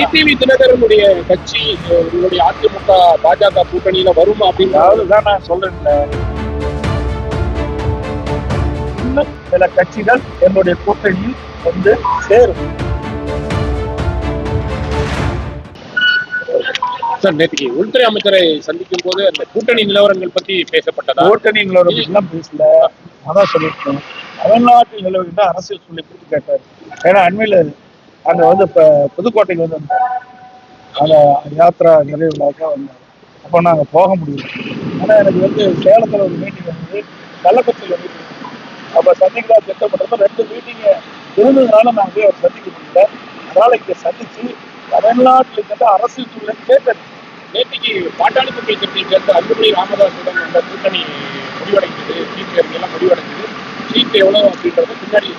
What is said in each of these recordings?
TTV தினகரனுடைய கட்சி உங்களுடைய அதிமுக பாஜக கூட்டணியில வரும் அப்படின்னு தான் நான் சொல்றேன்ல. இன்னும் சில கட்சிகள் என்னுடைய கூட்டணியில் வந்து சேரும். சார் நேற்றுக்கு உள்துறை அமைச்சரை சந்திக்கும் போது அந்த கூட்டணி நிலவரங்கள் பத்தி பேசப்பட்டதா? கூட்டணிகளோட பற்றிலாம் பேசல. அதான் சொல்லியிருக்கேன். தமிழ்நாட்டில் நிலவுகின்ற அரசியல் சொல்லி குறித்து கேட்டார். ஏன்னா அண்மையில் அங்க வந்து இப்ப புதுக்கோட்டைக்கு வந்து அந்த யாத்திரா நிறைவு விழாக்க வந்தார். அப்போ நாங்க போக முடியல. ஆனா எனக்கு வந்து சேலத்துல ஒரு மீட்டிங் வந்து கள்ளக்குறிச்சியில் மீட்டிங் அப்ப சந்திக்கலாம் திட்டமிட்டப்ப ரெண்டு மீட்டிங்கை இருந்ததுனால நாங்கள் போய் அவர் சந்திக்க முடியல. அதனால இங்க சந்திச்சு தமிழ்நாட்டில் இருக்கின்ற அரசியல் சூழலை கேட்டது நேற்றுக்கு பாட்டாளி மக்கள் கட்சியை சேர்ந்த அன்புமணி ராமதாசுடன் அந்த கூட்டணி முடிவடைந்தது. சீட் எல்லாம் முடிவடைந்தது. சீட் எவ்வளவு அப்படின்றது பின்னாடி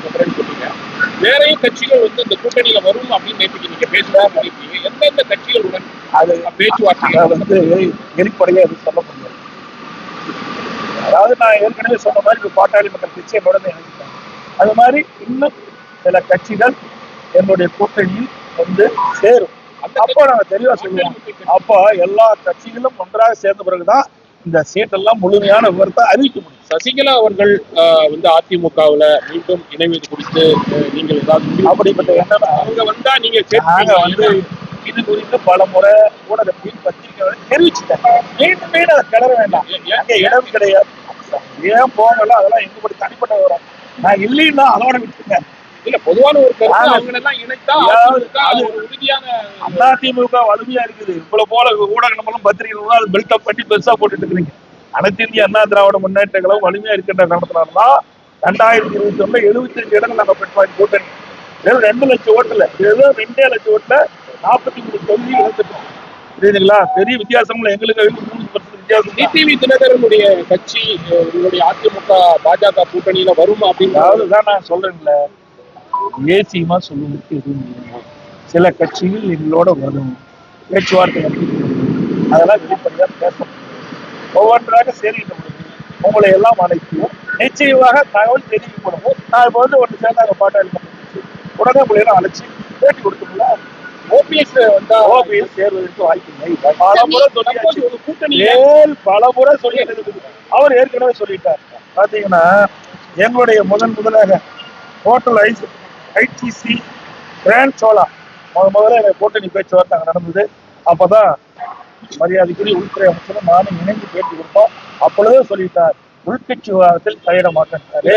வேறையும் கட்சிகள் வந்து இந்த கூட்டணியில வரும் அப்படின்னு நேற்றுக்கு நீங்க சொல்லியிருக்கீங்க எந்தெந்த கட்சிகளுடன் அது பேச்சுவார்த்தை வந்து வெளிப்படையா அது சொல்ல முடியாது. அதாவது நான் ஏற்கனவே சொன்ன மாதிரி ஒரு பாட்டாளி மக்கள் கட்சி என்னோட இணைஞ்சிட்டாங்க அது மாதிரி இன்னும் சில கட்சிகள் என்னுடைய கூட்டணியில் வந்து சேரும். அப்போ நாங்க தெளிவா சொல்லுவோம். அப்போ எல்லா கட்சிகளும் ஒன்றாக சேர்ந்த பிறகுதான் இந்த சீட்டெல்லாம் முழுமையான விவரத்தை அறிவிக்க முடியும். சசிகலா அவர்கள் வந்து அதிமுகவுல மீண்டும் இணைவது குறித்து நீங்கள் ஏதாவது அப்படிப்பட்ட எண்ணம். அவங்க வந்தா நீங்க நாங்க வந்து? இது குறித்து பல முறை ஊடகத்தில் பத்திரிகை தெரிவிச்சுட்டேன். மீண்டும் மீண்டும் அதை கிளற வேண்டாம். அங்க இடம் கிடையாது. ஏன் போகல? அதெல்லாம் எங்கபடி தனிப்பட்ட விவரம். நான் இல்லைன்னா அதோட விட்டுருங்க இல்ல பொதுவான ஒரு அதிமுக வலிமையா இருக்குது. இவ்வளவு போல ஊடக நம்மளும் பத்திரிகைகளும் அது பில்டப் பண்ணி பெருசா போட்டுட்டு இருக்கிறீங்க. அனைத்து இந்திய அண்ணா திராவிட முன்னேற்ற கழகம் வலிமையா இருக்கின்ற காரணத்தினாலதான் ரெண்டாயிரத்தி இருபத்தி ஒண்ணுல எழுபத்தி அஞ்சு இடங்கள் நாங்க பெற்றோம் கூட்டணி வெறும் ரெண்டு லட்சம் ஓட்டுல ஏதோ ரெண்டே லட்சம் ஓட்டுல நாற்பத்தி மூணு தொகுதி இழந்துட்டோம் புரியுதுங்களா பெரிய வித்தியாசம்ல எங்களுக்கு மூணு வித்தியாசம். டிடிவி தினகரனுடைய கட்சி உங்களுடைய அதிமுக பாஜக கூட்டணியில வரும் அப்படின்னு தான் நான் சொல்றேன்ல ஏசியமா சொல்லுவதற்கு எதுவும் சில கட்சிகள் எங்களோட வரும் பேச்சுவார்த்தை. அதெல்லாம் வெளிப்படையா பேச முடியும். ஒவ்வொன்றாக சேர்க்கிட்ட முடியும் உங்களை எல்லாம் அழைக்கும் நிச்சயமாக தகவல் தெரிவிக்கப்படும் நான் இப்போ வந்து ஒன்று சேர்ந்தாங்க பாட்டாளி. உடனே உங்களை எல்லாம் அழைச்சி பேட்டி கொடுத்துங்களா ஓபிஎஸ் வந்தா ஓபிஎஸ் சேர்வதற்கு வாய்ப்பில்லை பல முறை கூட்டணி ஏழு பல முறை சொல்லிட்டு இருக்குது அவர் ஏற்கனவே சொல்லிட்டார். பாத்தீங்கன்னா எங்களுடைய முதன் முதலாக hotel is ITC grand Chola. முத முதல்ல கூட்டணி பேச்சுவார்த்தை அங்க நடந்தது. அப்பதான் மரியாதைக்குரிய உள்துறை அமைச்சரும் நானும் இணைந்து பேட்டி கொடுத்தோம் அப்பொழுதே சொல்லிட்டார் உள்கட்சி விவாதத்தில் தலையிட மாட்டேன்றாரு.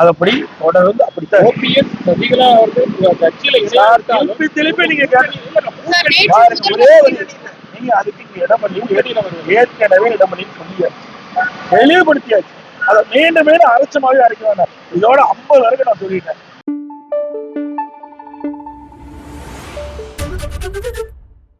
அதப்படி தொடர்ந்து அப்படித்தான். ஓபிஎஸ் சசிகலா அவர்கள் கட்சியில திருப்பி திருப்பி நீங்க நீங்க அதுக்கு இங்க இடமளி ஏற்கனவே இடமளி சொல்லியாச்சு தெளிவுபடுத்தியாச்சு. அதை மீண்டும் மீண்டும் அரைச்சமாவே அரைக்க வேண்டாம். இதோட ஐம்பது வரைக்கும் நான் சொல்லிட்டேன்.